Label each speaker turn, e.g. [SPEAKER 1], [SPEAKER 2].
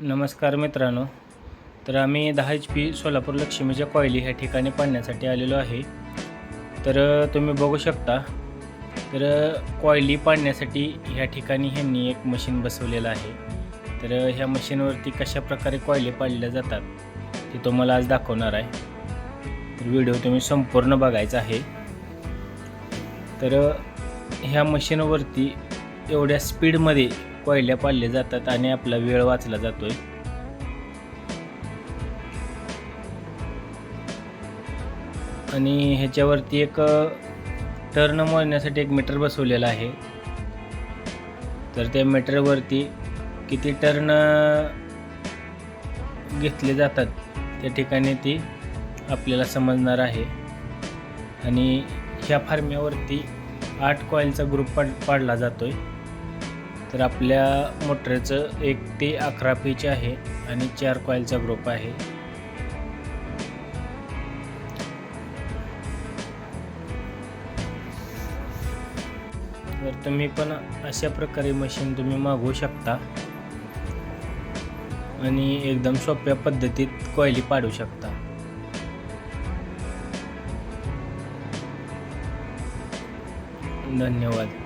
[SPEAKER 1] नमस्कार मित्रांनो. तर आम्ही दहा एच पी सोलापूर लक्ष्मीच्या कॉयली ह्या ठिकाणी पाडण्यासाठी आलेलो आहे. तर तुम्ही बघू शकता. तर कॉयली पाडण्यासाठी ह्या ठिकाणी ह्यांनी एक मशीन बसवलेलं आहे. तर ह्या मशीनवरती कशा प्रकारे कॉयली पाडल्या जातात ते तुम्हाला आज दाखवणार आहे. तर व्हिडिओ तुम्ही संपूर्ण बघायचा आहे. तर ह्या मशीनवरती एवढ्या स्पीडमध्ये कोयल्या पाळले जातात आणि आपला वेळ वाचला जातोय. आणि ह्याच्यावरती एक टर्न मोजण्यासाठी एक मीटर बसवलेला आहे. तर त्या मीटरवरती किती टर्न घेतले जातात त्या ठिकाणी ती आपल्याला समजणार आहे. आणि ह्या फार्म्यावरती आठ कॉईलचा ग्रुप पाड पाडला जातो आहे तर आपल्या मोटरचं एक ते अकरा पीच आहे आणि चार कॉईलचा ग्रुप आहे. तर तुम्ही पण अशा प्रकारे मशीन तुम्ही मागवू शकता. आणि एकदम सोप्या पद्धतीत कॉयली पाडू शकता. धन्यवाद.